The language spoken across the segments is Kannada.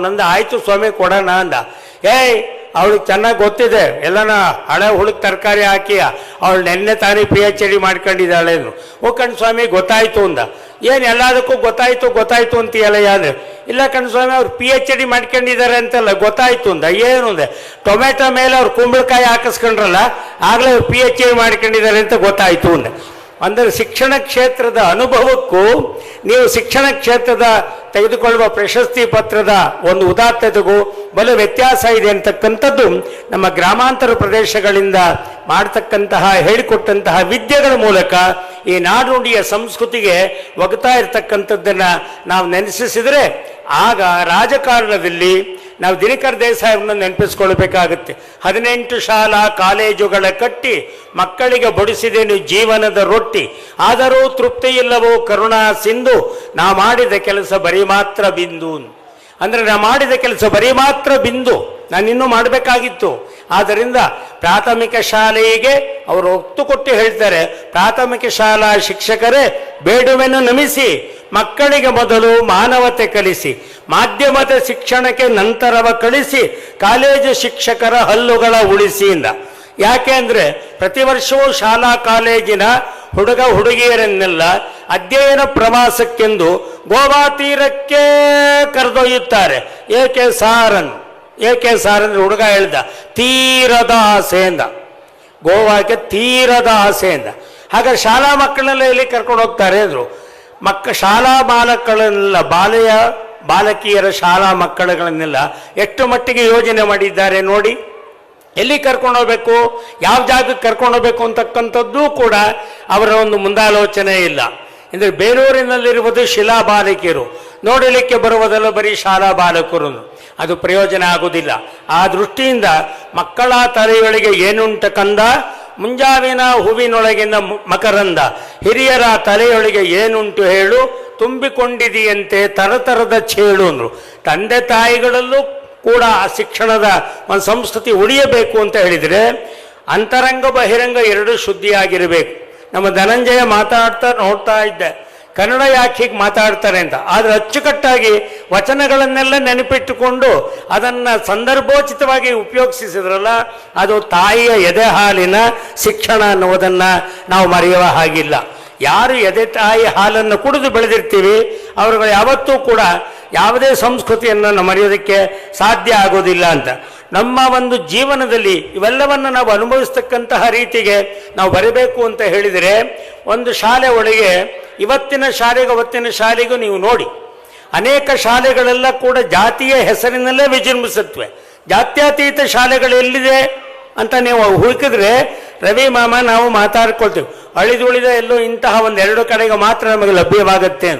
ಅವನಂದ ಆಯಿತು ಸ್ವಾಮಿ, ಕೊಡೋಣ ಅಂದ. ಏಯ್ ಅವಳಿಗೆ ಚೆನ್ನಾಗಿ ಗೊತ್ತಿದೆ. ಎಲ್ಲನ ಹಳೆ ಹುಳುಕ್ ತರಕಾರಿ ಹಾಕಿ, ಅವಳು ನೆನ್ನೆ ತಾನೇ ಪಿ ಎಚ್ ಡಿ ಮಾಡ್ಕೊಂಡಿದ್ದಾಳೆ ಅಂದ್ರು ಓ ಕಣ್ ಸ್ವಾಮಿ, ಗೊತ್ತಾಯ್ತು ಅಂದ. ಏನು ಎಲ್ಲದಕ್ಕೂ ಗೊತ್ತಾಯ್ತು ಗೊತ್ತಾಯ್ತು ಅಂತೀಯಲ್ಲ ಯಾರು ಇಲ್ಲ ಕಣ್ಣು ಸ್ವಾಮಿ, ಅವ್ರು ಪಿ ಎಚ್ ಡಿ ಮಾಡ್ಕೊಂಡಿದ್ದಾರೆ ಅಂತಲ್ಲ, ಗೊತ್ತಾಯ್ತು ಅಂದ. ಏನು ಅಂದೆ? ಟೊಮೆಟೊ ಮೇಲೆ ಅವ್ರು ಕುಂಬಳಕಾಯಿ ಹಾಕಿಸ್ಕೊಂಡ್ರಲ್ಲ, ಆಗಲೇ ಅವ್ರು ಪಿ ಎಚ್ ಡಿ ಮಾಡ್ಕೊಂಡಿದ್ದಾರೆ ಅಂತ ಗೊತ್ತಾಯ್ತು ಅಂದೆ. ಅಂದರೆ ಶಿಕ್ಷಣ ಕ್ಷೇತ್ರದ ಅನುಭವಕ್ಕೂ, ನೀವು ಶಿಕ್ಷಣ ಕ್ಷೇತ್ರದ ತೆಗೆದುಕೊಳ್ಳುವ ಪ್ರಶಸ್ತಿ ಪತ್ರದ ಒಂದು ಉದಾತ್ತತೆಗೂ ಬಲು ವ್ಯತ್ಯಾಸ ಇದೆ ಅಂತಕ್ಕಂಥದ್ದು ನಮ್ಮ ಗ್ರಾಮಾಂತರ ಪ್ರದೇಶಗಳಿಂದ ಮಾಡ್ತಕ್ಕಂತಹ, ಹೇಳಿಕೊಟ್ಟಂತಹ ವಿದ್ಯೆಗಳ ಮೂಲಕ ಈ ನಾಡುನುಡಿಯ ಸಂಸ್ಕೃತಿಗೆ ಒಗ್ತಾ ಇರತಕ್ಕಂಥದ್ದನ್ನು ನಾವು ನೆನೆಸಿಸಿದರೆ ಆಗ ರಾಜಕಾರಣದಲ್ಲಿ ನಾವು ದಿನಕರ್ ದೇಸಾಯಿಯನ್ನು ನೆನಪಿಸ್ಕೊಳ್ಬೇಕಾಗುತ್ತೆ. ಹದಿನೆಂಟು ಶಾಲಾ ಕಾಲೇಜುಗಳ ಕಟ್ಟಿ ಮಕ್ಕಳಿಗೆ ಬಡಿಸಿದೇನು ಜೀವನದ ರೊಟ್ಟಿ. ಆದರೂ ತೃಪ್ತಿ ಇಲ್ಲವೋ ಕರುಣಾ ಸಿಂಧು, ನಾ ಮಾಡಿದ ಕೆಲಸ ಬರೀ ಮಾತ್ರ ಬಿಂದು. ಅಂದ್ರೆ ನಾ ಮಾಡಿದ ಕೆಲಸ ಬರೀ ಮಾತ್ರ ಬಿಂದು. ನಾನು ಇನ್ನೂ ಮಾಡಬೇಕಾಗಿತ್ತು. ಆದ್ದರಿಂದ ಪ್ರಾಥಮಿಕ ಶಾಲೆಗೆ ಅವರು ಒತ್ತು ಕೊಟ್ಟು ಹೇಳ್ತಾರೆ, ಪ್ರಾಥಮಿಕ ಶಾಲಾ ಶಿಕ್ಷಕರೇ, ಬೇಡುವೆನ್ನು ನಮಿಸಿ, ಮಕ್ಕಳಿಗೆ ಮೊದಲು ಮಾನವತೆ ಕಲಿಸಿ, ಮಾಧ್ಯಮದ ಶಿಕ್ಷಣಕ್ಕೆ ನಂತರವ ಕಳಿಸಿ, ಕಾಲೇಜು ಶಿಕ್ಷಕರ ಹಲ್ಲುಗಳ ಉಳಿಸಿಯಿಂದ. ಯಾಕೆ ಅಂದರೆ, ಪ್ರತಿ ವರ್ಷವೂ ಶಾಲಾ ಕಾಲೇಜಿನ ಹುಡುಗ ಹುಡುಗಿಯರನ್ನೆಲ್ಲ ಅಧ್ಯಯನ ಪ್ರವಾಸಕ್ಕೆಂದು ಗೋವಾ ತೀರಕ್ಕೆ ಕರೆದೊಯ್ಯುತ್ತಾರೆ. ಏಕೆ ಸಾರನ್? ಏಕೆ ಸಾರ್ ಅಂದರೆ ಹುಡುಗ ಹೇಳ್ದ, ತೀರದ ಆಸೆಯಿಂದ ಗೋವಾಕ್ಕೆ ತೀರದ ಆಸೆಯಿಂದ ಹಾಗಾದ್ರೆ ಶಾಲಾ ಮಕ್ಕಳನ್ನೆಲ್ಲ ಇಲ್ಲಿ ಕರ್ಕೊಂಡು ಹೋಗ್ತಾರೆ ಅಂದ್ರು. ಮಕ್ಕ, ಶಾಲಾ ಬಾಲಕಗಳನ್ನೆಲ್ಲ ಬಾಲೆಯ, ಬಾಲಕಿಯರ ಶಾಲಾ ಮಕ್ಕಳುಗಳನ್ನೆಲ್ಲ ಎಷ್ಟು ಮಟ್ಟಿಗೆ ಯೋಜನೆ ಮಾಡಿದ್ದಾರೆ ನೋಡಿ. ಎಲ್ಲಿ ಕರ್ಕೊಂಡು ಹೋಗ್ಬೇಕು, ಯಾವ ಜಾಗಕ್ಕೆ ಕರ್ಕೊಂಡು ಹೋಗ್ಬೇಕು ಅಂತಕ್ಕಂಥದ್ದು ಕೂಡ ಅವರ ಒಂದು ಮುಂದಾಲೋಚನೆ ಇಲ್ಲ. ಅಂದರೆ ಬೇಲೂರಿನಲ್ಲಿರುವುದು ಶಿಲಾ ಬಾಲಕಿಯರು. ನೋಡಲಿಕ್ಕೆ ಬರುವುದಲ್ಲ ಬರೀ ಶಾಲಾ ಬಾಲಕರು ಅದು ಪ್ರಯೋಜನ ಆಗುವುದಿಲ್ಲ. ಆ ದೃಷ್ಟಿಯಿಂದ ಮಕ್ಕಳ ತಲೆಯೊಳಗೆ ಏನುಂಟ ಕಂದ ಮುಂಜಾವಿನ ಹೂವಿನೊಳಗಿನ ಮಕರಂದ. ಹಿರಿಯರ ತಲೆಯೊಳಗೆ ಏನುಂಟು ಹೇಳು, ತುಂಬಿಕೊಂಡಿದೆಯಂತೆ ತರತರದ ಚೇಳು ಅಂದ್ರು. ತಂದೆ ತಾಯಿಗಳಲ್ಲೂ ಕೂಡ ಆ ಶಿಕ್ಷಣದ ಒಂದು ಸಂಸ್ಕೃತಿ ಉಳಿಯಬೇಕು ಅಂತ ಹೇಳಿದರೆ, ಅಂತರಂಗ ಬಹಿರಂಗ ಎರಡು ಶುದ್ಧಿಯಾಗಿರಬೇಕು. ನಮ್ಮ ಧನಂಜಯ ಮಾತಾಡ್ತಾ ನೋಡ್ತಾ ಇದ್ದೆ. ಕನ್ನಡ ಯಾಕೆ ಹೀಗೆ ಮಾತಾಡ್ತಾರೆ ಅಂತ. ಆದರೆ ಅಚ್ಚುಕಟ್ಟಾಗಿ ವಚನಗಳನ್ನೆಲ್ಲ ನೆನಪಿಟ್ಟುಕೊಂಡು ಅದನ್ನು ಸಂದರ್ಭೋಚಿತವಾಗಿ ಉಪಯೋಗಿಸಿದ್ರಲ್ಲ, ಅದು ತಾಯಿಯ ಎದೆ ಹಾಲಿನ ಶಿಕ್ಷಣ ಅನ್ನುವುದನ್ನು ನಾವು ಮರೆಯುವ ಹಾಗಿಲ್ಲ. ಯಾರು ಎದೆ ತಾಯಿ ಹಾಲನ್ನು ಕುಡಿದು ಬೆಳೆದಿರ್ತೀವಿ, ಅವರುಗಳು ಯಾವತ್ತೂ ಕೂಡ ಯಾವುದೇ ಸಂಸ್ಕೃತಿಯನ್ನು ಮರೆಯೋದಕ್ಕೆ ಸಾಧ್ಯ ಆಗೋದಿಲ್ಲ ಅಂತ. ನಮ್ಮ ಒಂದು ಜೀವನದಲ್ಲಿ ಇವೆಲ್ಲವನ್ನು ನಾವು ಅನುಭವಿಸ್ತಕ್ಕಂತಹ ರೀತಿಗೆ ನಾವು ಬರಬೇಕು ಅಂತ ಹೇಳಿದರೆ, ಒಂದು ಶಾಲೆ ಒಳಗೆ ಇವತ್ತಿನ ಶಾಲೆಗೆ ಅವತ್ತಿನ ಶಾಲೆಗೂ ನೀವು ನೋಡಿ, ಅನೇಕ ಶಾಲೆಗಳೆಲ್ಲ ಕೂಡ ಜಾತಿಯ ಹೆಸರಿನಲ್ಲೇ ವಿಜೃಂಭಿಸುತ್ತವೆ. ಜಾತ್ಯತೀತ ಶಾಲೆಗಳು ಎಲ್ಲಿದೆ ಅಂತ ನೀವು ಹುಡುಕಿದ್ರೆ, ರವಿ ಮಾಮ ನಾವು ಮಾತಾಡ್ಕೊಳ್ತೀವಿ. ಅಳಿದುಳಿದ ಎಲ್ಲೋ ಇಂತಹ ಒಂದೆರಡು ಕಡೆಗೆ ಮಾತ್ರ ನಮಗೆ ಲಭ್ಯವಾಗುತ್ತೆ.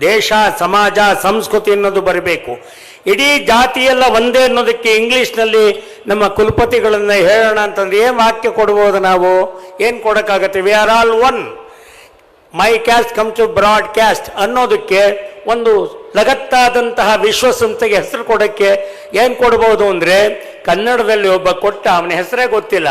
ದೇಶ, ಸಮಾಜ, ಸಂಸ್ಕೃತಿ ಅನ್ನೋದು ಬರಬೇಕು. ಇಡೀ ಜಾತಿಯೆಲ್ಲ ಒಂದೇ ಅನ್ನೋದಕ್ಕೆ ಇಂಗ್ಲೀಷ್ನಲ್ಲಿ ನಮ್ಮ ಕುಲಪತಿಗಳನ್ನು ಹೇಳೋಣ ಅಂತಂದ್ರೆ ಏನು ವಾಕ್ಯ ಕೊಡ್ಬೋದು ನಾವು? ಏನು ಕೊಡೋಕ್ಕಾಗತ್ತೆ? We are all one my caste come to broadcast ಅನ್ನೋದಕ್ಕೆ ಒಂದು ಲಗತ್ತಾದಂತಹ ವಿಶ್ವಸಂಸ್ಥೆಗೆ ಹೆಸರು ಕೊಡೋಕ್ಕೆ ಏನು ಕೊಡ್ಬೋದು ಅಂದರೆ ಕನ್ನಡದಲ್ಲಿ ಒಬ್ಬ ಕೊಟ್ಟ ಅವನ ಹೆಸರೇ ಗೊತ್ತಿಲ್ಲ.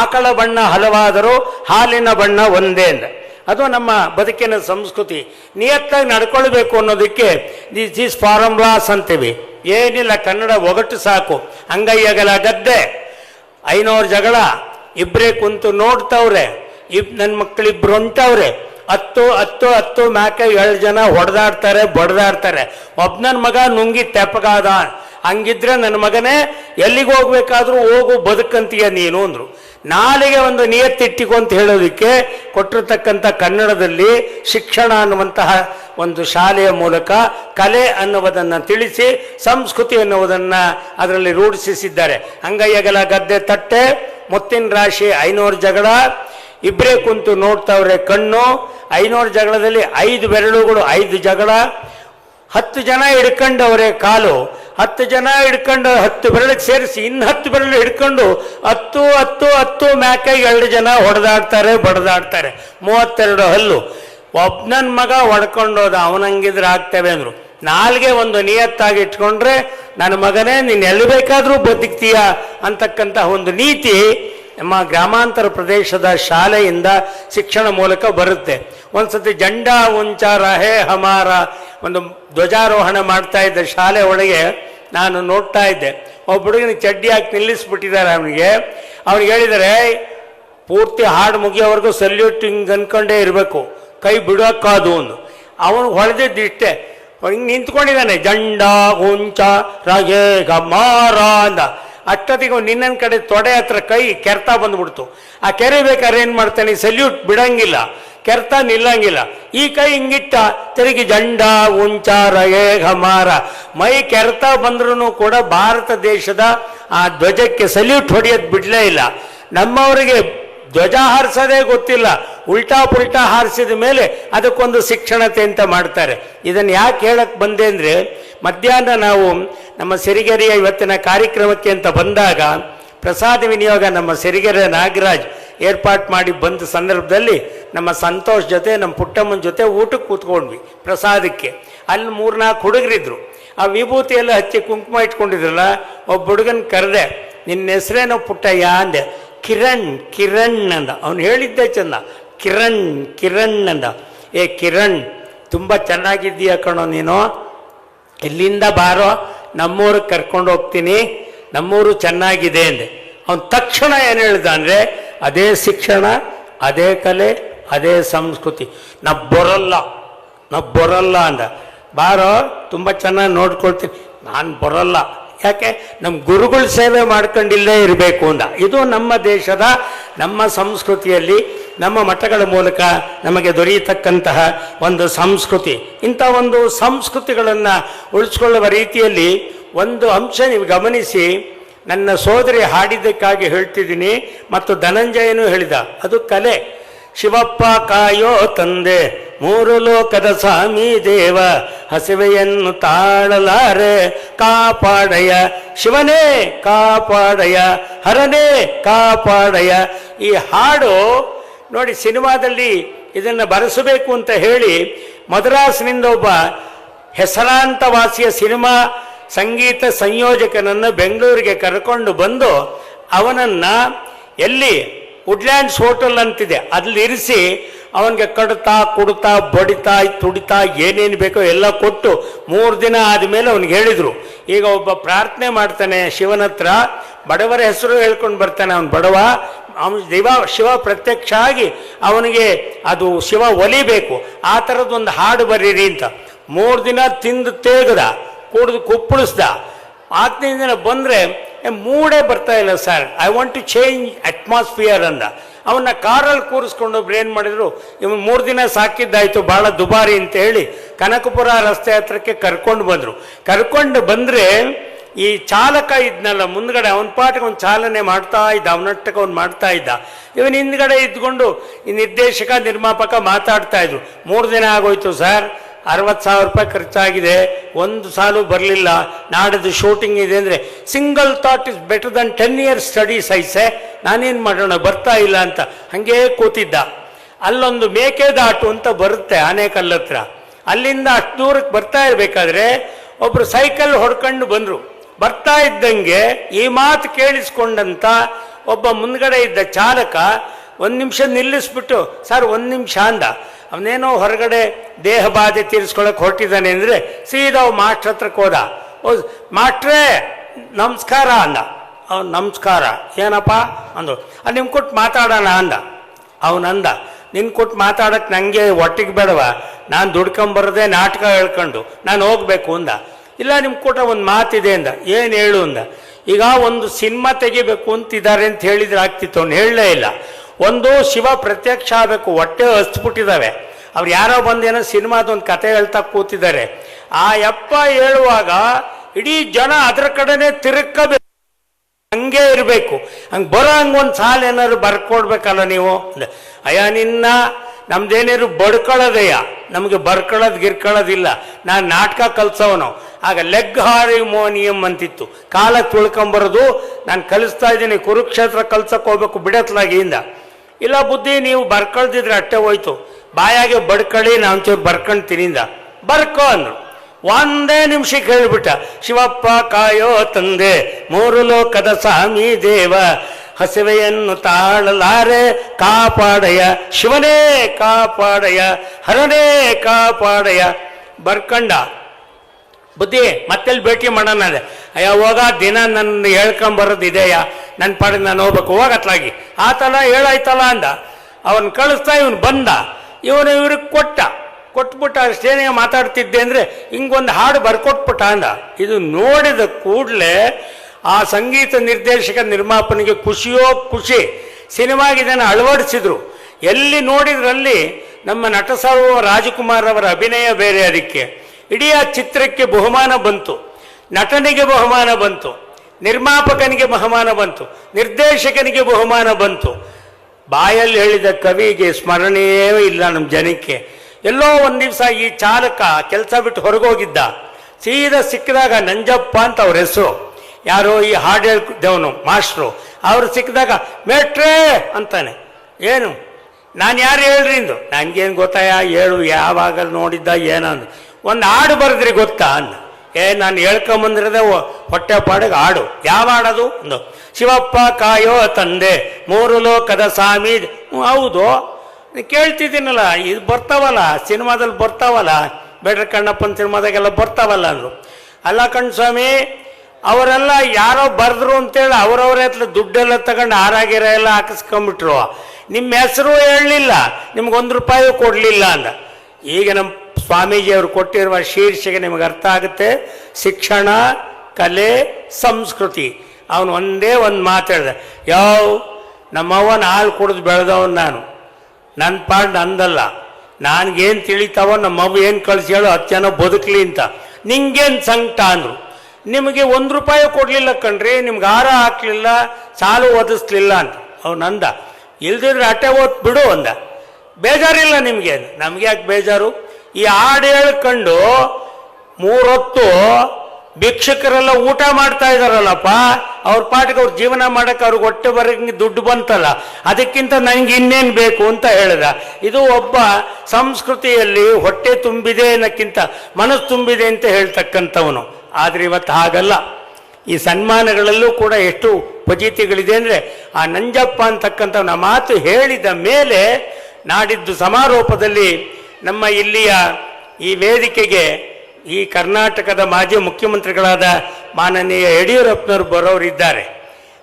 ಆಕಳ ಬಣ್ಣ ಹಲವಾದರೂ ಹಾಲಿನ ಬಣ್ಣ ಒಂದೇ ಅಂದ. ಅದು ನಮ್ಮ ಬದುಕಿನ ಸಂಸ್ಕೃತಿ. ನಿಯತ್ತಾಗಿ ನಡ್ಕೊಳ್ಬೇಕು ಅನ್ನೋದಕ್ಕೆ ದಿಸ್ ಈಸ್ ಫಾರ್ಮುಲಾಸ್ ಅಂತೀವಿ. ಏನಿಲ್ಲ, ಕನ್ನಡ ಒಗಟು ಸಾಕು. ಅಂಗೈಯಗಲ ಗದ್ದೆ ಐನೂರು ಜಗಳ ಇಬ್ಬರೇ ಕುಂತು ನೋಡ್ತವ್ರೆ. ಇಬ್ ನನ್ನ ಮಕ್ಕಳಿಬ್ರು ಹೊಂಟವ್ರೆ. ಹತ್ತು ಹತ್ತು ಹತ್ತು ಮ್ಯಾಕೆ ಏಳು ಜನ ಹೊಡೆದಾಡ್ತಾರೆ, ಬಡ್ದಾಡ್ತಾರೆ. ಒಬ್ಬ ನನ್ನ ಮಗ ನುಂಗಿ ತೆಪ್ಪಗಾದ ಹಂಗಿದ್ರೆ ನನ್ನ ಮಗನೇ, ಎಲ್ಲಿಗೆ ಹೋಗ್ಬೇಕಾದ್ರೂ ಹೋಗು, ಬದುಕಂತೀಯ ನೀನು ಅಂದ್ರು. ನಾಲಿಗೆ ಒಂದು ನಿಯತ್ತಿಟ್ಟಿಕೊ ಅಂತ ಹೇಳೋದಕ್ಕೆ ಕೊಟ್ಟಿರ್ತಕ್ಕಂಥ ಕನ್ನಡದಲ್ಲಿ ಶಿಕ್ಷಣ ಅನ್ನುವಂತಹ ಒಂದು ಶಾಲೆಯ ಮೂಲಕ ಕಲೆ ಅನ್ನುವುದನ್ನು ತಿಳಿಸಿ, ಸಂಸ್ಕೃತಿ ಅನ್ನುವುದನ್ನು ಅದರಲ್ಲಿ ರೂಢಿಸಿದ್ದಾರೆ ಅಂಗೈಯಗಲ ಗದ್ದೆ ತಟ್ಟೆ, ಮುತ್ತಿನ ರಾಶಿ ಐನೂರು ಜಗಳ ಇಬ್ಬರೇ ಕುಂತು ನೋಡ್ತಾವ್ರೆ ಕಣ್ಣು, ಐನೂರು ಜಗಳದಲ್ಲಿ ಐದು ಬೆರಳುಗಳು, ಐದು ಜಗಳ, ಹತ್ತು ಜನ ಹಿಡ್ಕೊಂಡವ್ರೆ ಕಾಲು ಹತ್ತು ಜನ ಹಿಡ್ಕೊಂಡು ಹತ್ತು ಬೆರಳಿಗೆ ಸೇರಿಸಿ ಇನ್ನು ಹತ್ತು ಬೆರಳು ಹಿಡ್ಕೊಂಡು ಹತ್ತು ಹತ್ತು ಹತ್ತು ಮ್ಯಾಕಾಗಿ ಎರಡು ಜನ ಹೊಡೆದಾಡ್ತಾರೆ, ಬಡ್ದಾಡ್ತಾರೆ. ಮೂವತ್ತೆರಡು ಹಲ್ಲು. ಒಬ್ಬನ ಮಗ ಹೊಡ್ಕೊಂಡೋದ ಅವನಂಗಿದ್ರೆ ಆಗ್ತೇವೆ ಅಂದ್ರು. ನಾಲ್ಗೆ ಒಂದು ನಿಯತ್ತಾಗಿ ಇಟ್ಕೊಂಡ್ರೆ, ನನ್ನ ಮಗನೇ, ನೀನು ಎಲ್ಲಿ ಬೇಕಾದರೂ ಬದುಕ್ತೀಯ ಅಂತಕ್ಕಂತಹ ಒಂದು ನೀತಿ ನಮ್ಮ ಗ್ರಾಮಾಂತರ ಪ್ರದೇಶದ ಶಾಲೆಯಿಂದ ಶಿಕ್ಷಣ ಮೂಲಕ ಬರುತ್ತೆ. ಒಂದ್ಸತಿ ಜಂಡಾ ಉಂಚಾರ ಹೇ ಹಮಾರ ಒಂದು ಧ್ವಜಾರೋಹಣ ಮಾಡ್ತಾ ಇದ್ದ ಶಾಲೆ ಒಳಗೆ ನಾನು ನೋಡ್ತಾ ಇದ್ದೆ. ಒಬ್ಬ ಹುಡುಗನ ಚಡ್ಡಿ ಹಾಕಿ ನಿಲ್ಲಿಸ್ಬಿಟ್ಟಿದ್ದಾರೆ ಅವನಿಗೆ. ಅವ್ನಿಗೆ ಹೇಳಿದರೆ ಪೂರ್ತಿ ಹಾಡು ಮುಗಿಯೋವರೆಗೂ ಸಲ್ಯೂಟಿಂಗ್ ಅನ್ಕೊಂಡೇ ಇರಬೇಕು. ಕೈ ಬಿಡೋಕ್ಕಾದು ಒಂದು ಅವನು ಹೊಡೆದಿದ್ದಿಷ್ಟೇ ಹಿಂಗೆ ನಿಂತ್ಕೊಂಡಿದ್ದಾನೆ, ಜಂಡ ಹುಂಚ ರಾಜೇ ಗಮಾರ ಅಂದ. ಅಷ್ಟೊತ್ತಿಗೆ ನಿನ್ನ ಕಡೆ ತೊಡೆ ಹತ್ರ ಕೈ ಕೆರ್ತಾ ಬಂದ್ಬಿಡ್ತು. ಆ ಕೆರಿಬೇಕಾದ್ರೆ ಏನು ಮಾಡ್ತಾನೆ? ಸೆಲ್ಯೂಟ್ ಬಿಡಂಗಿಲ್ಲ. ಕೆರ್ತ ನಿಲ್ಲಂಗಿಲ್ಲ. ಈ ಕೈ ಹಿಂಗಿಟ್ಟ, ತಿರುಗಿ ಜಂಡ ಉಂಚ ಏಘ ಮಾರ ಮೈ ಕೆರ್ತ ಬಂದ್ರೂ ಕೂಡ ಭಾರತ ದೇಶದ ಆ ಧ್ವಜಕ್ಕೆ ಸಲ್ಯೂಟ್ ಹೊಡೆಯೋದು ಬಿಡಲೇ ಇಲ್ಲ. ನಮ್ಮವರಿಗೆ ಧ್ವಜ ಹಾರಿಸೋದೇ ಗೊತ್ತಿಲ್ಲ, ಉಲ್ಟಾ ಪುಲ್ಟಾ ಹಾರಿಸಿದ ಮೇಲೆ ಅದಕ್ಕೊಂದು ಶಿಕ್ಷಣತೆ ಅಂತ ಮಾಡ್ತಾರೆ. ಇದನ್ನು ಯಾಕೆ ಹೇಳಕ್ ಬಂದೆ ಅಂದರೆ, ಮಧ್ಯಾಹ್ನ ನಾವು ನಮ್ಮ ಸಿರಿಗೆರೆಯ ಇವತ್ತಿನ ಕಾರ್ಯಕ್ರಮಕ್ಕೆ ಅಂತ ಬಂದಾಗ, ಪ್ರಸಾದ ವಿನಿಯೋಗ ನಮ್ಮ ಸಿರಿಗೆರೆ ನಾಗರಾಜ್ ಏರ್ಪಾಟ್ ಮಾಡಿ ಬಂದ ಸಂದರ್ಭದಲ್ಲಿ ನಮ್ಮ ಸಂತೋಷ್ ಜೊತೆ, ನಮ್ಮ ಪುಟ್ಟಮ್ಮನ ಜೊತೆ ಊಟಕ್ಕೆ ಕೂತ್ಕೊಂಡ್ವಿ ಪ್ರಸಾದಕ್ಕೆ. ಅಲ್ಲಿ ಮೂರ್ನಾಲ್ಕು ಹುಡುಗರಿದ್ರು. ಆ ವಿಭೂತಿಯೆಲ್ಲ ಹಚ್ಚಿ ಕುಂಕುಮ ಇಟ್ಕೊಂಡಿದ್ರಲ್ಲ, ಒಬ್ಬ ಹುಡುಗನ ಕರೆದೆ, ನಿನ್ನ ಹೆಸರೇನೋ ಪುಟ್ಟಯ್ಯ? ಅಂದೆ. ಕಿರಣ್ ಕಿರಣ್ ಅಂದ. ಅವನು ಹೇಳಿದ್ದೆ ಚಂದ. ಕಿರಣ್ ಕಿರಣ್ ಅಂದ. ಏ ಕಿರಣ್, ತುಂಬ ಚೆನ್ನಾಗಿದ್ದೀಯ ಕಣೋ ನೀನು. ಇಲ್ಲಿಂದ ಬಾರೋ ನಮ್ಮೂರಿಗೆ ಕರ್ಕೊಂಡು ಹೋಗ್ತೀನಿ. ನಮ್ಮೂರು ಚೆನ್ನಾಗಿದೆ ಅಂದೆ. ಅವನು ತಕ್ಷಣ ಏನು ಹೇಳ್ದ ಅಂದರೆ, ಅದೇ ಶಿಕ್ಷಣ, ಅದೇ ಕಲೆ, ಅದೇ ಸಂಸ್ಕೃತಿ. ನಾ ಬರಲ್ಲ ನಾ ಬರಲ್ಲ ಅಂದ. ಬಾರೋ, ತುಂಬ ಚೆನ್ನಾಗಿ ನೋಡ್ಕೊಳ್ತೀನಿ. ನಾನು ಬರಲ್ಲ. ಯಾಕೆ? ನಮ್ಮ ಗುರುಗಳ ಸೇವೆ ಮಾಡ್ಕೊಂಡಿಲ್ಲೇ ಇರಬೇಕು ಅಂತ ಇದು ನಮ್ಮ ದೇಶದ, ನಮ್ಮ ಸಂಸ್ಕೃತಿಯಲ್ಲಿ, ನಮ್ಮ ಮಠಗಳ ಮೂಲಕ ನಮಗೆ ದೊರೆಯತಕ್ಕಂತಹ ಒಂದು ಸಂಸ್ಕೃತಿ. ಇಂಥ ಒಂದು ಸಂಸ್ಕೃತಿಗಳನ್ನು ಉಳಿಸ್ಕೊಳ್ಳುವ ರೀತಿಯಲ್ಲಿ ಒಂದು ಅಂಶ ನೀವು ಗಮನಿಸಿ, ನನ್ನ ಸೋದರಿ ಹಾಡಿದ್ದಕ್ಕಾಗಿ ಹೇಳ್ತಿದ್ದೀನಿ ಮತ್ತು ಧನಂಜಯನು ಹೇಳಿದ. ಅದು ಕಲೆ. ಶಿವಪ್ಪ ಕಾಯೋ ತಂದೆ, ಮೂರು ಲೋಕದ ಸ್ವಾಮಿ ದೇವ ಹಸಿವೆಯನ್ನು ತಾಳಲಾರೆ ಕಾಪಾಡಯ ಶಿವನೇ ಕಾಪಾಡಯ ಹರನೇ ಕಾಪಾಡಯ ಈ ಹಾಡು ನೋಡಿ ಸಿನಿಮಾದಲ್ಲಿ ಇದನ್ನು ಬರೆಸಬೇಕು ಅಂತ ಹೇಳಿ ಮದ್ರಾಸ್ನಿಂದ ಒಬ್ಬ ಹೆಸರಾಂತವಾಸಿಯ ಸಿನಿಮಾ ಸಂಗೀತ ಸಂಯೋಜಕನನ್ನು ಬೆಂಗಳೂರಿಗೆ ಕರ್ಕೊಂಡು ಬಂದು ಅವನನ್ನ ಎಲ್ಲಿ ವುಡ್ಲ್ಯಾಂಡ್ಸ್ ಹೋಟೆಲ್ ಅಂತಿದೆ ಅಲ್ಲಿ ಇರಿಸಿ ಅವನಿಗೆ ಕಡ್ತಾ ಕುಡ್ತಾ, ಬಡಿತಾ, ತುಡಿತಾ ಏನೇನು ಬೇಕೋ ಎಲ್ಲ ಕೊಟ್ಟು ಮೂರು ದಿನ ಆದಮೇಲೆ ಅವನಿಗೆ ಹೇಳಿದರು. ಈಗ ಒಬ್ಬ ಪ್ರಾರ್ಥನೆ ಮಾಡ್ತಾನೆ ಶಿವನ ಹತ್ರ, ಬಡವರ ಹೆಸರು ಹೇಳ್ಕೊಂಡು ಬರ್ತಾನೆ ಅವನು ಬಡವ. ಅವನು ದೈವ ಶಿವ ಪ್ರತ್ಯಕ್ಷ ಆಗಿ ಅವನಿಗೆ ಅದು ಶಿವ ಒಲಿಬೇಕು ಆ ಥರದ್ದೊಂದು ಹಾಡು ಬರೀರಿ ಅಂತ. ಮೂರು ದಿನ ತಿಂದು ತೇಗದ, ಕುಡಿದು ಕುಪ್ಪಳಿಸ್ದ. ದಿನ ಬಂದರೆ ಮೂಡೇ ಬರ್ತಾ ಇಲ್ಲ sir. I want to change atmosphere ಅಂದ. ಅವನ್ನ ಕಾರಲ್ಲಿ ಕೂರಿಸ್ಕೊಂಡು ಏನು ಮಾಡಿದ್ರು, ಇವನು ಮೂರು ದಿನ ಸಾಕಿದ್ದಾಯಿತು ಭಾಳ ದುಬಾರಿ ಅಂತ ಹೇಳಿ ಕನಕಪುರ ರಸ್ತೆ ಹತ್ರಕ್ಕೆ ಕರ್ಕೊಂಡು ಬಂದರು. ಕರ್ಕೊಂಡು ಬಂದರೆ ಈ ಚಾಲಕ ಇದ್ನಲ್ಲ, ಮುಂದ್ಗಡೆ ಅವನ ಪಾಟಿಗೆ ಅವ್ನು ಚಾಲನೆ ಮಾಡ್ತಾ ಇದ್ದ ಅವನಟ್ಟಕ್ಕೆ ಅವ್ನು ಮಾಡ್ತಾ ಇದ್ದ. ಇವನು ಹಿಂದ್ಗಡೆ ಇದ್ಕೊಂಡು ಈ ನಿರ್ದೇಶಕ, ನಿರ್ಮಾಪಕ ಮಾತಾಡ್ತಾ ಇದ್ರು. ಮೂರು ದಿನ ಆಗೋಯ್ತು ಸರ್ ಅರವತ್ತು ಸಾವಿರ ರೂಪಾಯಿ ಖರ್ಚಾಗಿದೆ, ಒಂದು ಸಾಲು ಬರಲಿಲ್ಲ. ನಾಡಿದ್ದು ಶೂಟಿಂಗ್ ಇದೆ ಅಂದರೆ single thought is better than ten years studies ಐಸೆ ನಾನೇನು ಮಾಡೋಣ, ಬರ್ತಾ ಇಲ್ಲ ಅಂತ. ಹಾಗೇ ಕೂತಿದ್ದ. ಅಲ್ಲೊಂದು ಮೇಕೆದಾಟು ಅಂತ ಬರುತ್ತೆ ಆನೇಕಲ್ ಹತ್ರ ಅಲ್ಲಿಂದ ಅಷ್ಟು ದೂರಕ್ಕೆ ಬರ್ತಾ ಇರಬೇಕಾದ್ರೆ ಒಬ್ರು ಸೈಕಲ್ ಹೊಡ್ಕೊಂಡು ಬಂದರು. ಬರ್ತಾ ಇದ್ದಂಗೆ ಈ ಮಾತು ಕೇಳಿಸ್ಕೊಂಡಂತ ಒಬ್ಬ ಮುಂದ್ಗಡೆ ಇದ್ದ ಚಾಲಕ ಒಂದು ನಿಮಿಷ ನಿಲ್ಲಿಸ್ಬಿಟ್ಟು, ಸರ್ ಒಂದು ನಿಮಿಷ ಅಂದ. ಅವನೇನೋ ಹೊರಗಡೆ ದೇಹ ಬಾಧೆ ತೀರಿಸ್ಕೊಳಕ್ಕೆ ಹೊರಟಿದ್ದಾನೆ ಅಂದರೆ ಸೀದಾ ಮಾಸ್ಟ್ರ್ ಹತ್ರಕ್ಕೆ ಹೋದ. ಓ, ಮಾಸ್ಟ್ರೇ, ನಮಸ್ಕಾರ ಅಂದ. ಅವ್ನು ನಮಸ್ಕಾರ. ಏನಪ್ಪ? ಅಂದರು. ಅಲ್ಲಿ ನಿಮ್ಗೆ ಕೊಟ್ಟು ಮಾತಾಡೋಣ ಅಂದ. ಅವನಂದ ನಿನ್ನ ಕೊಟ್ಟು ಮಾತಾಡೋಕ್ಕೆ ನನಗೆ ಒಟ್ಟಿಗೆ ಬೇಡವ. ನಾನು ದುಡ್ಕೊಂಬರದೆ ನಾಟಕ ಹೇಳ್ಕೊಂಡು. ನಾನು ಹೋಗ್ಬೇಕು ಅಂದ. ಇಲ್ಲ ನಿಮ್ಮ ಕೂಟ ಒಂದು ಮಾತಿದೆ ಅಂದ. ಏನು ಹೇಳು ಅಂದ. ಈಗ ಒಂದು ಸಿನಿಮಾ ತೆಗಿಬೇಕು ಅಂತಿದ್ದಾರೆ ಅಂತ ಹೇಳಿದ್ರೆ ಆಗ್ತಿತ್ತು. ಅವ್ನು ಹೇಳಲೇ ಇಲ್ಲ. ಒಂದು ಶಿವ ಪ್ರತ್ಯಕ್ಷ ಆಗಬೇಕು, ಹೊಟ್ಟೆ ಹಸ್ತುಬಿಟ್ಟಿದ್ದಾವೆ ಅವ್ರು ಯಾರೋ ಬಂದೇನೋ ಸಿನಿಮಾದೊಂದು ಕತೆ ಹೇಳ್ತಾ ಕೂತಿದ್ದಾರೆ. ಆ ಯಪ್ಪ ಹೇಳುವಾಗ ಇಡೀ ಜನ ಅದರ ಕಡೆನೇ ತಿರುಕಬೇಕು ಹಂಗೆ ಇರಬೇಕು. ಹಂಗೆ ಬರೋ ಹಂಗೆ ಒಂದು ಸಾಲ ಏನಾದ್ರು ಬರ್ಕೊಡ್ಬೇಕಲ್ಲ ನೀವು. ಅಯ್ಯ, ನಿನ್ನ ನಮ್ದೇನೇನು ಬಡ್ಕೊಳ್ಳೋದಯ್ಯ. ನಮಗೆ ಬರ್ಕೊಳ್ಳೋದು ಗಿರ್ಕೊಳ್ಳೋದಿಲ್ಲ. ನಾನು ನಾಟಕ ಕಲಿಸೋನು. ಆಗ ಲೆಗ್ ಹಾರಿಮೋನಿಯಂ ಅಂತಿತ್ತು. ಕಾಲ ತುಳ್ಕೊಂಬರೋದು, ನಾನು ಕಲಿಸ್ತಾ ಇದ್ದೀನಿ, ಕುರುಕ್ಷೇತ್ರ ಕಲ್ಸಕ್ಕೆ ಹೋಗ್ಬೇಕು ಬಿಡತ್ಲಾಗಿಂದ ಇಲ್ಲ ಬುದ್ಧಿ, ನೀವು ಬರ್ಕೊಳ್ದಿದ್ರೆ ಅಟ್ಟೆ ಹೋಯ್ತು. ಬಾಯಾಗೆ ಬಡ್ಕಳಿ, ನಾನು ಚೂರು ಬರ್ಕೊಂಡ್ತೀನಿ ತಿನ್ನಿಂದ ಬರ್ಕೋ ಅಂದ್ರು. ಒಂದೇ ನಿಮಿಷಕ್ಕೆ ಹೇಳಿಬಿಟ್ಟ ಶಿವಪ್ಪ ಕಾಯೋ ತಂದೆ, ಮೂರು ಲೋಕದ ಸ್ವಾಮಿ ದೇವ. ಹಸಿವೆಯನ್ನು ತಾಳಲಾರೆ ಕಾಪಾಡಯ ಶಿವನೇ ಕಾಪಾಡಯ ಹರನೇ ಕಾಪಾಡಯ ಬರ್ಕಂಡ. ಬುದ್ಧಿ, ಮತ್ತೆಲ್ಲಿ ಭೇಟಿ ಮಾಡೋಣ ಅದೇ. ಅಯ್ಯ, ಹೋಗ, ದಿನ ನನ್ನ ಹೇಳ್ಕೊಂಬರೋದು ಇದೆಯಾ? ನನ್ನ ಪಾಡಿ ನಾನು ಹೋಗ್ಬೇಕು. ಹೋಗತ್ಲಾಗಿ ಥರ ಹೇಳಾಯ್ತಲ್ಲ ಅಂದ. ಅವನು ಕಳಿಸ್ತಾ ಇವನು ಬಂದ. ಇವನು ಇವ್ರಿಗೆ ಕೊಟ್ಟ. ಕೊಟ್ಬಿಟ್ಟ ಅಷ್ಟೇನೇ ಮಾತಾಡ್ತಿದ್ದೆ ಅಂದರೆ ಹಿಂಗೊಂದು ಹಾಡು ಬರ್ಕೊಟ್ಬಿಟ್ಟ ಅಂದ. ಇದು ನೋಡಿದ ಕೂಡಲೇ ಆ ಸಂಗೀತ ನಿರ್ದೇಶಕ ನಿರ್ಮಾಪನಿಗೆ ಖುಷಿಯೋ ಖುಷಿ. ಸಿನಿಮಾಗೆ ಇದನ್ನು ಅಳವಡಿಸಿದ್ರು. ಎಲ್ಲಿ ನೋಡಿದ್ರಲ್ಲಿ ನಮ್ಮ ನಟ ರಾಜಕುಮಾರ್ ಅವರ ಅಭಿನಯ ಬೇರೆ ಅದಕ್ಕೆ. ಇಡೀ ಆ ಚಿತ್ರಕ್ಕೆ ಬಹುಮಾನ ಬಂತು. ನಟನಿಗೆ ಬಹುಮಾನ ಬಂತು. ನಿರ್ಮಾಪಕನಿಗೆ ಬಹುಮಾನ ಬಂತು. ನಿರ್ದೇಶಕನಿಗೆ ಬಹುಮಾನ ಬಂತು. ಬಾಯಲ್ಲಿ ಹೇಳಿದ ಕವಿಗೆ ಸ್ಮರಣೆಯೇ ಇಲ್ಲ ನಮ್ಮ ಜನಕ್ಕೆ. ಎಲ್ಲೋ ಒಂದು ದಿವಸ ಈ ಚಾಲಕ ಕೆಲಸ ಬಿಟ್ಟು ಹೊರಗೋಗಿದ್ದ. ಸೀದಾ ಸಿಕ್ಕಿದಾಗ ನಂಜಪ್ಪ ಅಂತ ಅವ್ರ ಹೆಸರು. ಯಾರೋ ಈ ಹಾಡು ಹೇಳ್ದವನು ಮಾಸ್ಟ್ರು ಅವರು ಸಿಕ್ಕಿದಾಗ, ಮೇಟ್ರೇ ಅಂತಾನೆ. ಏನು? ನಾನು ಯಾರು ಹೇಳ್ರಿ ಇಂದು? ನನಗೇನು ಗೊತ್ತಾಯ? ಹೇಳು ಯಾವಾಗ ನೋಡಿದ್ದ, ಏನಂದು? ಒಂದು ಹಾಡು ಬರೆದ್ರಿ ಗೊತ್ತಾ ಅನ್ನ? ಏ, ನಾನು ಹೇಳ್ಕೊಂಬಂದಿರದೆ ಹೊಟ್ಟೆ ಪಾಡಿಗೆ ಹಾಡು ಯಾವ ಹಾಡೋದು ಒಂದು, ಶಿವಪ್ಪ ಕಾಯೋ ತಂದೆ, ಮೂರು ಲೋಕದ ಸ್ವಾಮಿ. ಹೌದು ಕೇಳ್ತಿದ್ದೀನಲ್ಲ, ಇದು ಬರ್ತಾವಲ್ಲ, ಸಿನಿಮಾದಲ್ಲಿ ಬರ್ತಾವಲ್ಲ, ಬೇಡ್ರ ಕಣ್ಣಪ್ಪನ ಸಿನಿಮಾದಾಗೆಲ್ಲ ಬರ್ತಾವಲ್ಲ ಅಂದರು. ಅಲ್ಲ ಕಣ್ಸ್ವಾಮಿ, ಅವರೆಲ್ಲ ಯಾರೋ ಬರೆದ್ರು ಅಂತೇಳಿ ಅವರವ್ರ ಹತ್ರ ದುಡ್ಡೆಲ್ಲ ತಗೊಂಡು ಆರಾಗಿರ ಎಲ್ಲ ಹಾಕಿಸ್ಕೊಂಬಿಟ್ರು ನಿಮ್ಮ ಹೆಸರು ಹೇಳಲಿಲ್ಲ ನಿಮ್ಗೆ ಒಂದು ರೂಪಾಯಿ ಕೊಡಲಿಲ್ಲ ಅಂದ. ಈಗ ನಮ್ಮ ಸ್ವಾಮೀಜಿಯವರು ಕೊಟ್ಟಿರುವ ಶೀರ್ಷಿಕೆ ನಿಮಗೆ ಅರ್ಥ ಆಗುತ್ತೆ. ಶಿಕ್ಷಣ, ಕಲೆ, ಸಂಸ್ಕೃತಿ. ಅವನು ಒಂದೇ ಒಂದು ಮಾತು ಹೇಳ್ದ, ಯಾವ, ನಮ್ಮವ್ವನ ಹಾಲು ಕುಡಿದು ಬೆಳೆದವನು ನಾನು. ನನ್ನ ಪಾಡ್ ನಂದಲ್ಲ. ನನಗೇನು ತಿಳಿತಾವೋ ನಮ್ಮ ಮಗು ಏನು ಕಳಿಸಿ ಹೇಳು, ಹತ್ತು ಬದುಕಲಿ ಅಂತ. ನಿಂಗೇನು ಸಂಕಟ ಅಂದರು. ನಿಮಗೆ ಒಂದು ರೂಪಾಯಿ ಕೊಡಲಿಲ್ಲ ಕಣ್ರಿ, ನಿಮ್ಗೆ ಹಾರ ಹಾಕಲಿಲ್ಲ, ಸಾಲು ಒದಿಸ್ಲಿಲ್ಲ ಅಂತ. ಅವ್ನು ನಂದ ಇಲ್ದಿದ್ರೆ ಅಟ್ಟೆ ಓದ್ ಬಿಡು ಅಂದ. ಬೇಜಾರಿಲ್ಲ ನಿಮಗೆ ನಮ್ಗೆ ಯಾಕೆ ಬೇಜಾರು? ಈ ಹಾಡು ಹೇಳ್ಕೊಂಡು ಮೂರೊತ್ತು ಭಿಕ್ಷಕರೆಲ್ಲ ಊಟ ಮಾಡ್ತಾ ಇದಾರಲ್ಲಪ್ಪ. ಅವ್ರ ಪಾಟಿಗೆ ಅವ್ರ ಜೀವನ ಮಾಡೋಕೆ ಅವ್ರಿಗೆ ಹೊಟ್ಟೆ ಬರೋಂಗೆ ದುಡ್ಡು ಬಂತಲ್ಲ. ಅದಕ್ಕಿಂತ ನನಗೆ ಇನ್ನೇನು ಬೇಕು ಅಂತ ಹೇಳಿದ. ಇದು ಒಬ್ಬ ಸಂಸ್ಕೃತಿಯಲ್ಲಿ ಹೊಟ್ಟೆ ತುಂಬಿದೆ ಅನ್ನೋಕ್ಕಿಂತ ಮನಸ್ಸು ತುಂಬಿದೆ ಅಂತ ಹೇಳ್ತಕ್ಕಂಥವನು. ಆದರೆ ಇವತ್ತು ಹಾಗಲ್ಲ. ಈ ಸನ್ಮಾನಗಳಲ್ಲೂ ಕೂಡ ಎಷ್ಟು ಪಜೀತಿಗಳಿದೆ ಅಂದರೆ ಆ ನಂಜಪ್ಪ ಅಂತಕ್ಕಂಥವನ ಮಾತು ಹೇಳಿದ ಮೇಲೆ ನಾಡಿದ್ದು ಸಮಾರೋಪದಲ್ಲಿ ನಮ್ಮ ಇಲ್ಲಿಯ ಈ ವೇದಿಕೆಗೆ ಈ ಕರ್ನಾಟಕದ ಮಾಜಿ ಮುಖ್ಯಮಂತ್ರಿಗಳಾದ ಮಾನನೀಯ ಯಡಿಯೂರಪ್ಪನವರು ಬರೋರಿದ್ದಾರೆ.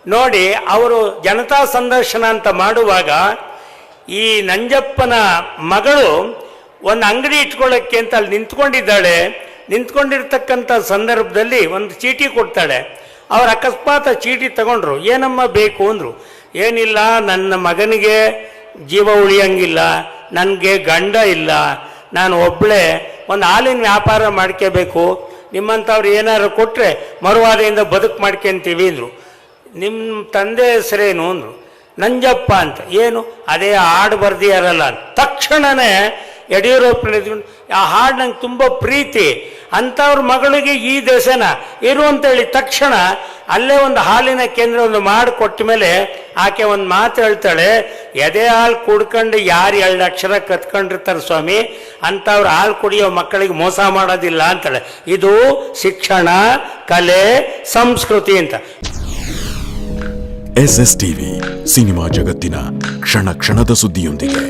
ನೋಡಿ, ಅವರು ಜನತಾ ಸಂದರ್ಶನ ಅಂತ ಮಾಡುವಾಗ ಈ ನಂಜಪ್ಪನ ಮಗಳು ಒಂದು ಅಂಗಡಿ ಇಟ್ಕೊಳ್ಳೋಕ್ಕೆ ಅಂತ ಅಲ್ಲಿ ನಿಂತ್ಕೊಂಡಿದ್ದಾಳೆ. ನಿಂತ್ಕೊಂಡಿರ್ತಕ್ಕಂಥ ಸಂದರ್ಭದಲ್ಲಿ ಒಂದು ಚೀಟಿ ಕೊಡ್ತಾಳೆ. ಅವ್ರು ಅಕಸ್ಮಾತ್ ಚೀಟಿ ತಗೊಂಡ್ರು. ಏನಮ್ಮ ಬೇಕು ಅಂದರು. ಏನಿಲ್ಲ, ನನ್ನ ಮಗನಿಗೆ ಜೀವ ಉಳಿಯಂಗಿಲ್ಲ. ನನಗೆ ಗಂಡ ಇಲ್ಲ. ನಾನು ಒಬ್ಬಳೇ ಒಂದು ಹಾಲಿನ ವ್ಯಾಪಾರ ಮಾಡ್ಕೋಬೇಕು. ನಿಮ್ಮಂಥವ್ರು ಏನಾದ್ರು ಕೊಟ್ಟರೆ ಮರುವಾದೆಯಿಂದ ಬದುಕು ಮಾಡ್ಕೊಂತೀವಿ ಅಂದರು. ನಿಮ್ಮ ತಂದೆ ಹೆಸರೇನು ಅಂದರು. ನಂಜಪ್ಪ ಅಂತ. ಏನು? ಅದೇ ಹಾಡು ಬರ್ದಿಯಾರಲ್ಲ ಅಂತ. ತಕ್ಷಣನೇ ಯಡಿಯೂರಪ್ಪನ ಆ ಹಾಡು ನಂಗೆ ತುಂಬ ಪ್ರೀತಿ. ಅಂಥವ್ರ ಮಗಳಿಗೆ ಈ ದೆಸೆನ. ಇರು ಅಂತೇಳಿ ತಕ್ಷಣ ಅಲ್ಲೇ ಒಂದು ಹಾಲಿನ ಕೇಂದ್ರ ಒಂದು ಮಾಡಿಕೊಟ್ಟ ಮೇಲೆ ಆಕೆ ಒಂದು ಮಾತು ಹೇಳ್ತಾಳೆ, ಎದೆ ಹಾಲು ಕುಡ್ಕೊಂಡು ಯಾರು ಎರಡು ಅಕ್ಷರ ಕತ್ಕೊಂಡಿರ್ತಾರೆ ಸ್ವಾಮಿ? ಅಂಥವ್ರು ಹಾಲು ಕುಡಿಯೋ ಮಕ್ಕಳಿಗೆ ಮೋಸ ಮಾಡೋದಿಲ್ಲ, ಅಂತಾಳೆ. ಇದು ಶಿಕ್ಷಣ, ಕಲೆ, ಸಂಸ್ಕೃತಿ ಅಂತ. ಎಸ್ ಎಸ್ ಟಿವಿ ಸಿನಿಮಾ ಜಗತ್ತಿನ ಕ್ಷಣ ಕ್ಷಣದ ಸುದ್ದಿಯೊಂದಿಗೆ.